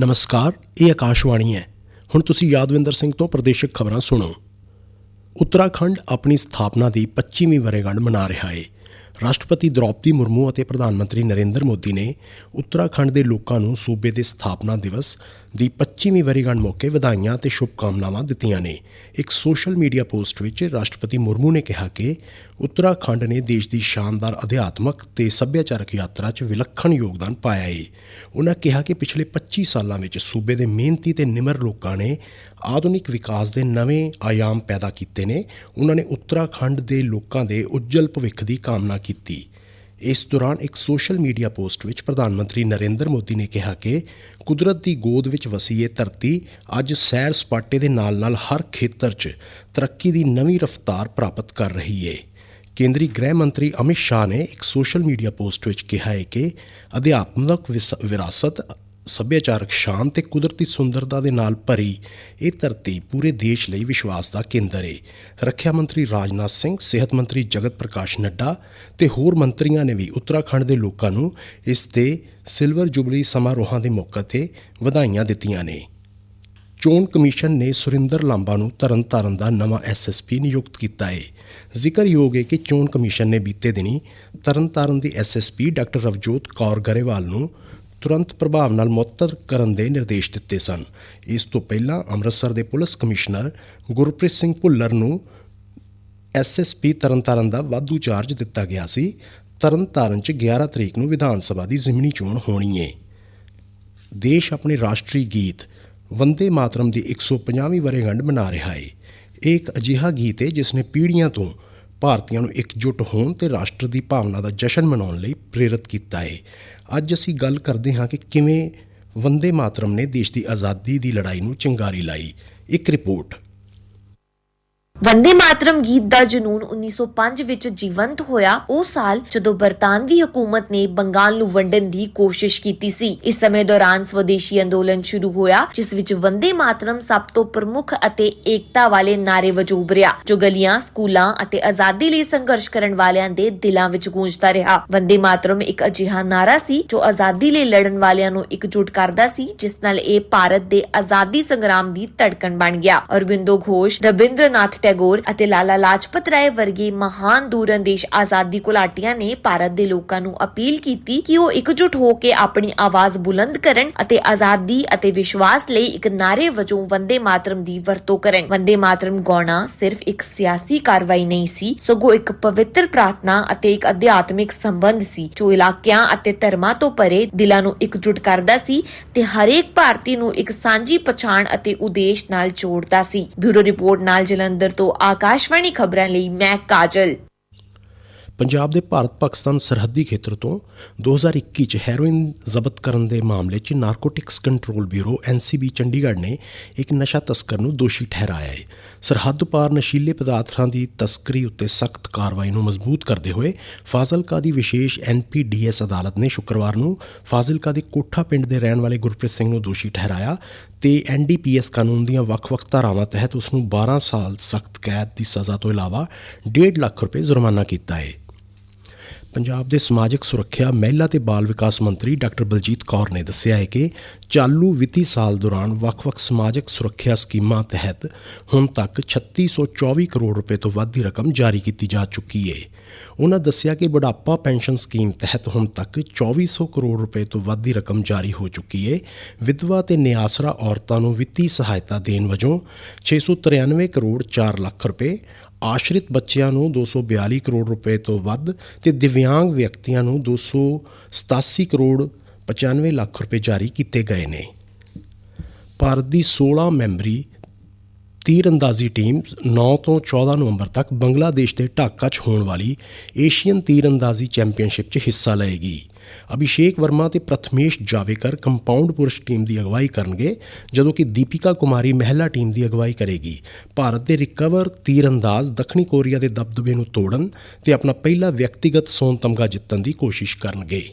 ਨਮਸਕਾਰ, ਇਹ ਆਕਾਸ਼ਵਾਣੀ ਹੈ। ਹੁਣ ਤੁਸੀਂ ਯਾਦਵਿੰਦਰ ਸਿੰਘ ਤੋਂ ਪ੍ਰਦੇਸ਼ਕ ਖਬਰਾਂ ਸੁਣੋ। ਉੱਤਰਾਖੰਡ ਆਪਣੀ ਸਥਾਪਨਾ ਦੀ 25ਵੀਂ ਵਰ੍ਹੇਗੰਢ ਮਨਾ ਰਿਹਾ ਹੈ। ਰਾਸ਼ਟਰਪਤੀ ਦ੍ਰੌਪਦੀ ਮੁਰਮੂ ਅਤੇ ਪ੍ਰਧਾਨ ਮੰਤਰੀ ਨਰਿੰਦਰ ਮੋਦੀ ਨੇ ਉੱਤਰਾਖੰਡ ਦੇ ਲੋਕਾਂ ਨੂੰ ਸੂਬੇ ਦੇ ਸਥਾਪਨਾ ਦਿਵਸ ਦੀ 25ਵੀਂ ਵਰ੍ਹੇਗੰਢ ਮੌਕੇ ਵਧਾਈਆਂ ਤੇ ਸ਼ੁਭਕਾਮਨਾਵਾਂ ਦਿੱਤੀਆਂ ਨੇ। ਇੱਕ ਸੋਸ਼ਲ ਮੀਡੀਆ ਪੋਸਟ ਵਿੱਚ ਰਾਸ਼ਟਰਪਤੀ ਮੁਰਮੂ ਨੇ ਕਿਹਾ ਕਿ ਉੱਤਰਾਖੰਡ ਨੇ ਦੇਸ਼ ਦੀ ਸ਼ਾਨਦਾਰ ਅਧਿਆਤਮਕ ਤੇ ਸੱਭਿਆਚਾਰਕ ਯਾਤਰਾ 'ਚ ਵਿਲੱਖਣ ਯੋਗਦਾਨ ਪਾਇਆ ਹੈ ਉਹਨਾਂ ਕਿਹਾ ਕਿ ਪਿਛਲੇ 25 ਸਾਲਾਂ ਵਿੱਚ ਸੂਬੇ ਦੇ ਮਿਹਨਤੀ ਤੇ ਨਿਮਰ ਲੋਕਾਂ ਨੇ ਆਧੁਨਿਕ ਵਿਕਾਸ ਦੇ ਨਵੇਂ ਆਯਾਮ ਪੈਦਾ ਕੀਤੇ ਨੇ। ਉਹਨਾਂ ਨੇ ਉੱਤਰਾਖੰਡ ਦੇ ਲੋਕਾਂ ਦੇ ਉੱਜਲ ਭਵਿੱਖ ਦੀ ਕਾਮਨਾ ਕੀਤੀ। ਇਸ ਦੌਰਾਨ ਇੱਕ ਸੋਸ਼ਲ ਮੀਡੀਆ ਪੋਸਟ ਵਿੱਚ ਪ੍ਰਧਾਨ ਮੰਤਰੀ ਨਰਿੰਦਰ ਮੋਦੀ ਨੇ ਕਿਹਾ ਕਿ ਕੁਦਰਤ ਦੀ ਗੋਦ ਵਿੱਚ ਵਸੀ ਇਹ ਧਰਤੀ ਅੱਜ ਸੈਰ ਸਪਾਟੇ ਦੇ ਨਾਲ-ਨਾਲ ਹਰ ਖੇਤਰ 'ਚ ਤਰੱਕੀ ਦੀ ਨਵੀਂ ਰਫ਼ਤਾਰ ਪ੍ਰਾਪਤ ਕਰ ਰਹੀ ਹੈ ਕੇਂਦਰੀ ਗ੍ਰਹਿ ਮੰਤਰੀ ਅਮਿਤ ਸ਼ਾਹ ਨੇ ਇੱਕ ਸੋਸ਼ਲ ਮੀਡੀਆ ਪੋਸਟ ਵਿੱਚ ਕਿਹਾ ਹੈ ਕਿ ਅਧਿਆਤਮਕ ਵਿਸ- ਵਿਰਾਸਤ ਸੱਭਿਆਚਾਰਕ ਸ਼ਾਨ ਤੇ ਕੁਦਰਤੀ ਸੁੰਦਰਤਾ ਦੇ ਨਾਲ ਭਰੀ ਇਹ ਧਰਤੀ ਪੂਰੇ ਦੇਸ਼ ਲਈ ਵਿਸ਼ਵਾਸ ਦਾ ਕੇਂਦਰ ਹੈ ਰੱਖਿਆ ਮੰਤਰੀ ਰਾਜਨਾਥ ਸਿੰਘ, ਸਿਹਤ ਮੰਤਰੀ ਜਗਤ ਪ੍ਰਕਾਸ਼ ਨੱਡਾ ਤੇ ਹੋਰ ਮੰਤਰੀਆਂ ਨੇ ਵੀ ਉੱਤਰਾਖੰਡ ਦੇ ਲੋਕਾਂ ਨੂੰ ਇਸ 'ਤੇ ਸਿਲਵਰ ਜੁਬਲੀ ਸਮਾਰੋਹਾਂ ਦੇ ਮੌਕੇ ਤੇ ਵਧਾਈਆਂ ਦਿੱਤੀਆਂ ਨੇ। ਚੋਣ ਕਮਿਸ਼ਨ ਨੇ ਸੁਰਿੰਦਰ ਲਾਂਬਾ ਨੂੰ ਤਰਨਤਾਰਨ ਦਾ ਨਵਾਂ ਐਸਐਸਪੀ ਨਿਯੁਕਤ ਕੀਤਾ ਹੈ ਜ਼ਿਕਰਯੋਗ ਹੈ ਕਿ ਚੋਣ ਕਮਿਸ਼ਨ ਨੇ ਬੀਤੇ ਦਿਨੀ ਤਰਨਤਾਰਨ ਦੀ ਐਸਐਸਪੀ ਡਾਕਟਰ ਰਵਜੋਤ ਕੌਰ ਗਰੇਵਾਲ ਨੂੰ ਤੁਰੰਤ ਪ੍ਰਭਾਵ ਨਾਲ ਮੁਅੱਤਲ ਕਰਨ ਦੇ ਨਿਰਦੇਸ਼ ਦਿੱਤੇ ਸਨ। ਇਸ ਤੋਂ ਪਹਿਲਾਂ ਅੰਮ੍ਰਿਤਸਰ ਦੇ ਪੁਲਿਸ ਕਮਿਸ਼ਨਰ ਗੁਰਪ੍ਰੀਤ ਸਿੰਘ ਭੁੱਲਰ ਨੂੰ ਐਸਐਸਪੀ ਤਰਨਤਾਰਨ ਦਾ ਵਾਧੂ ਚਾਰਜ ਦਿੱਤਾ ਗਿਆ ਸੀ। ਤਰਨਤਾਰਨ 'ਚ 11 ਤਰੀਕ ਨੂੰ ਵਿਧਾਨ ਸਭਾ ਦੀ ਜ਼ਿਮਨੀ ਚੋਣ ਹੋਣੀ ਏ। ਦੇਸ਼ ਆਪਣੇ ਰਾਸ਼ਟਰੀ ਗੀਤ ਵੰਦੇ ਮਾਤਰਮ ਦੀ 150ਵੀਂ ਵਰ੍ਹੇਗੰਢ ਮਨਾ ਰਿਹਾ ਏ। ਇਹ ਇੱਕ ਅਜਿਹਾ ਗੀਤ ਏ ਜਿਸ ਨੇ ਪੀੜ੍ਹੀਆਂ ਤੋਂ ਭਾਰਤੀਆਂ ਨੂੰ ਇਕਜੁੱਟ ਹੋਣ ਤੇ ਰਾਸ਼ਟਰ ਦੀ ਭਾਵਨਾ ਦਾ ਜਸ਼ਨ ਮਨਾਉਣ ਲਈ ਪ੍ਰੇਰਿਤ ਕੀਤਾ ਹੈ ਅੱਜ ਅਸੀਂ ਗੱਲ ਕਰਦੇ ਹਾਂ ਕਿ ਕਿਵੇਂ ਵੰਦੇ ਮਾਤਰਮ ਨੇ ਦੇਸ਼ ਦੀ ਆਜ਼ਾਦੀ ਦੀ ਲੜਾਈ ਨੂੰ ਚਿੰਗਾਰੀ ਲਾਈ। ਇੱਕ ਰਿਪੋਰਟ। ਵੰਦੇ ਮਾਤਰਮ ਗੀਤ ਦਾ ਜਨੂਨ 1905 ਵਿੱਚ ਜੀਵੰਤ ਹੋਇਆ। ਉਹ ਸਾਲ ਜਦੋਂ ਬਰਤਾਨਵੀ ਹਕੂਮਤ ਨੇ ਬੰਗਾਲ ਨੂੰ ਵੰਡਣ ਦੀ ਕੋਸ਼ਿਸ਼ ਕੀਤੀ ਸੀ। ਇਸ ਸਮੇਂ ਦੌਰਾਨ ਸਵਦੇਸ਼ੀ ਅੰਦੋਲਨ ਸ਼ੁਰੂ ਹੋਇਆ, ਜਿਸ ਵਿੱਚ ਵੰਦੇ ਮਾਤਰਮ ਸਭ ਤੋਂ ਪ੍ਰਮੁੱਖ ਅਤੇ ਏਕਤਾ ਵਾਲੇ ਨਾਰੇ ਵਜੋਂ ਉਭਰਿਆ ਜੋ ਗਲੀਆਂ, ਸਕੂਲਾਂ ਅਤੇ ਆਜ਼ਾਦੀ ਲਈ ਸੰਘਰਸ਼ ਕਰਨ ਵਾਲਿਆਂ ਦੇ ਦਿਲਾਂ ਵਿੱਚ ਗੂੰਜਦਾ ਰਿਹਾ। ਵੰਦੇ ਮਾਤਰਮ ਇੱਕ ਅਜਿਹਾ ਨਾਰਾ ਸੀ, ਜੋ ਆਜ਼ਾਦੀ ਲਈ ਲੜਨ ਵਾਲਿਆਂ ਨੂੰ ਇਕਜੁੱਟ ਕਰਦਾ ਸੀ, ਜਿਸ ਨਾਲ ਇਹ ਭਾਰਤ ਦੇ ਆਜ਼ਾਦੀ ਸੰਗਰਾਮ ਦੀ ਧੜਕਣ ਬਣ ਗਿਆ। ਅਰਬਿੰਦੋ ਘੋਸ਼ ਰਵਿੰਦਰਨਾਥ ਟੈਗੋਰ ਅਤੇ ਲਾਲਾ ਲਾਜਪਤ ਰਾਏ ਵਰਗੇ ਮਹਾਨ ਦੂਰਅੰਦੇਸ਼ ਆਜ਼ਾਦੀ ਘੁਲਾਟੀਆਂ ਨੇ ਭਾਰਤ ਦੇ ਲੋਕਾਂ ਨੂੰ ਅਪੀਲ ਕੀਤੀ ਕਿ ਉਹ ਇਕਜੁੱਟ ਹੋ ਕੇ ਆਪਣੀ ਆਵਾਜ਼ ਬੁਲੰਦ ਕਰਨ ਅਤੇ ਆਜ਼ਾਦੀ ਅਤੇ ਵਿਸ਼ਵਾਸ ਲਈ ਇੱਕ ਨਾਰੇ ਵਜੋਂ ਵੰਦੇ ਮਾਤਰਮ ਦੀ ਵਰਤੋਂ ਕਰਨ। ਵੰਦੇ ਮਾਤਰਮ ਗਾਉਣਾ ਸਿਰਫ ਇੱਕ ਸਿਆਸੀ ਕਾਰਵਾਈ ਨਹੀਂ ਸੀ, ਸਗੋਂ ਇੱਕ ਪਵਿੱਤਰ ਪ੍ਰਾਰਥਨਾ ਅਤੇ ਇੱਕ ਅਧਿਆਤਮਿਕ ਸੰਬੰਧ ਸੀ, ਜੋ ਇਲਾਕਿਆਂ ਅਤੇ ਧਰਮਾਂ ਤੋਂ ਪਰੇ ਦਿਲਾਂ ਨੂੰ ਇਕਜੁੱਟ ਕਰਦਾ ਸੀ ਤੇ ਹਰੇਕ ਭਾਰਤੀ ਨੂੰ ਇੱਕ ਸਾਂਝੀ ਪਛਾਣ ਅਤੇ ਉਦੇਸ਼ ਨਾਲ ਜੋੜਦਾ ਸੀ। ਬਿਊਰੋ ਰਿਪੋਰਟ ਨਾਲ ਜਲੰਧਰ ਤੋਂ ਆਕਾਸ਼ਵਾਣੀ ਖਬਰਾਂ ਲਈ ਮੈਂ ਕਾਜਲ। ਪੰਜਾਬ ਦੇ ਭਾਰਤ ਪਾਕਿਸਤਾਨ ਸਰਹੱਦੀ ਖੇਤਰ ਤੋਂ 2021 ਚ ਹੈਰੋਇਨ ਜ਼ਬਤ ਕਰਨ ਦੇ ਮਾਮਲੇ 'ਚ narcotics control bureau NCB Chandigarh ਨੇ ਇੱਕ ਨਸ਼ਾ ਤਸਕਰ ਨੂੰ ਦੋਸ਼ੀ ਠਹਿਰਾਇਆ ਹੈ। ਸਰਹੱਦ ਪਾਰ ਨਸ਼ੀਲੇ ਪਦਾਰਥਾਂ ਦੀ ਤਸਕਰੀ ਉੱਤੇ ਸਖਤ ਕਾਰਵਾਈ ਨੂੰ ਮਜ਼ਬੂਤ ਕਰਦੇ ਹੋਏ ਫਾਜ਼ਿਲਕਾ ਦੀ ਵਿਸ਼ੇਸ਼ ਐਨਪੀਡੀਐਸ ਅਦਾਲਤ ਨੇ ਸ਼ੁੱਕਰਵਾਰ ਨੂੰ ਫਾਜ਼ਿਲਕਾ ਦੇ ਕੋਠਾ ਪਿੰਡ ਦੇ ਰਹਿਣ ਵਾਲੇ ਗੁਰਪ੍ਰੀਤ ਸਿੰਘ ਨੂੰ ਦੋਸ਼ੀ ਠਹਿਰਾਇਆ ਤੇ ਐਨਡੀਪੀਐਸ ਕਾਨੂੰਨ ਦੀਆਂ ਵੱਖ-ਵੱਖ ਧਾਰਾਵਾਂ ਤਹਿਤ ਉਸ ਨੂੰ 12 ਸਾਲ ਸਖਤ ਕੈਦ ਦੀ ਸਜ਼ਾ ਤੋਂ ਇਲਾਵਾ 1.5 ਲੱਖ ਰੁਪਏ ਜੁਰਮਾਨਾ ਕੀਤਾ ਹੈ। ਪੰਜਾਬ ਦੇ ਸਮਾਜਿਕ ਸੁਰੱਖਿਆ, ਮਹਿਲਾ ਤੇ ਬਾਲ ਵਿਕਾਸ ਮੰਤਰੀ ਡਾਕਟਰ ਬਲਜੀਤ ਕੌਰ ਨੇ ਦੱਸਿਆ ਹੈ ਕਿ ਚਾਲੂ ਵਿੱਤੀ ਸਾਲ ਦੌਰਾਨ ਵੱਖ-ਵੱਖ ਸਮਾਜਿਕ ਸੁਰੱਖਿਆ ਸਕੀਮਾਂ ਤਹਿਤ ਹੁਣ ਤੱਕ 3624 ਕਰੋੜ ਰੁਪਏ ਤੋਂ ਵੱਧ ਦੀ ਰਕਮ ਜਾਰੀ ਕੀਤੀ ਜਾ ਚੁੱਕੀ ਹੈ ਉਹਨਾਂ ਦੱਸਿਆ ਕਿ ਬੁਢਾਪਾ ਪੈਨਸ਼ਨ ਸਕੀਮ ਤਹਿਤ ਹੁਣ ਤੱਕ 2400 ਕਰੋੜ ਰੁਪਏ ਤੋਂ ਵੱਧ ਦੀ ਰਕਮ ਜਾਰੀ ਹੋ ਚੁੱਕੀ ਹੈ ਵਿਧਵਾ ਤੇ ਨਿਆਸਰਾ ਔਰਤਾਂ ਨੂੰ ਵਿੱਤੀ ਸਹਾਇਤਾ ਦੇਣ ਵਜੋਂ 693 ਕਰੋੜ 4 ਲੱਖ ਰੁਪਏ ਆਸ਼ਰਿਤ ਬੱਚਿਆਂ ਨੂੰ 242 ਕਰੋੜ ਰੁਪਏ ਤੋਂ ਵੱਧ ਤੇ ਦਿਵਿਆਂਗ ਵਿਅਕਤੀਆਂ ਨੂੰ 287 ਕਰੋੜ 95 ਲੱਖ ਰੁਪਏ ਜਾਰੀ ਕੀਤੇ ਗਏ ਨੇ। ਭਾਰਤ ਦੀ 16 ਮੈਂਬਰੀ ਤੀਰਅੰਦਾਜ਼ੀ ਟੀਮ 9 ਤੋਂ 14 ਨਵੰਬਰ ਤੱਕ ਬੰਗਲਾਦੇਸ਼ ਦੇ ਢਾਕਾ 'ਚ ਹੋਣ ਵਾਲੀ ਏਸ਼ੀਅਨ ਤੀਰਅੰਦਾਜ਼ੀ ਚੈਂਪੀਅਨਸ਼ਿਪ 'ਚ ਹਿੱਸਾ ਲਏਗੀ। ਅਭਿਸ਼ੇਕ ਵਰਮਾ ਤੇ ਪ੍ਰਥਮੇਸ਼ ਜਾਵੇਕਰ ਕੰਪਾਊਂਡ ਪੁਰਸ਼ ਟੀਮ ਦੀ ਅਗਵਾਈ ਕਰਨਗੇ, ਜਦੋਂ ਕਿ ਦੀਪਿਕਾ ਕੁਮਾਰੀ ਮਹਿਲਾ ਟੀਮ ਦੀ ਅਗਵਾਈ ਕਰੇਗੀ। ਭਾਰਤ ਦੇ ਰਿਕਵਰ ਤੀਰਅੰਦਾਜ਼ ਦੱਖਣੀ ਕੋਰੀਆ ਦੇ ਦਬਦਬੇ ਨੂੰ ਤੋੜਨ ਤੇ ਆਪਣਾ ਪਹਿਲਾ ਵਿਅਕਤੀਗਤ ਸੋਨ ਤਮਗਾ ਜਿੱਤਣ ਦੀ ਕੋਸ਼ਿਸ਼ ਕਰਨਗੇ।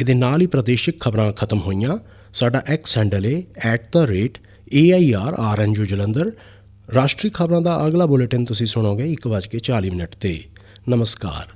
ਇਹਦੇ ਨਾਲ ਹੀ ਪ੍ਰਦੇਸ਼ਿਕ ਖਬਰਾਂ ਖਤਮ ਹੋਈਆਂ। ਸਾਡਾ ਐਕਸ ਹੈਂਡਲ ਹੈ @airrnju ਜਲੰਧਰ। ਰਾਸ਼ਟਰੀ ਖਬਰਾਂ ਦਾ ਅਗਲਾ ਬੁਲੇਟਿਨ ਤੁਸੀਂ ਸੁਣੋਗੇ 1:40 ਮਿੰਟ ਤੇ। ਨਮਸਕਾਰ।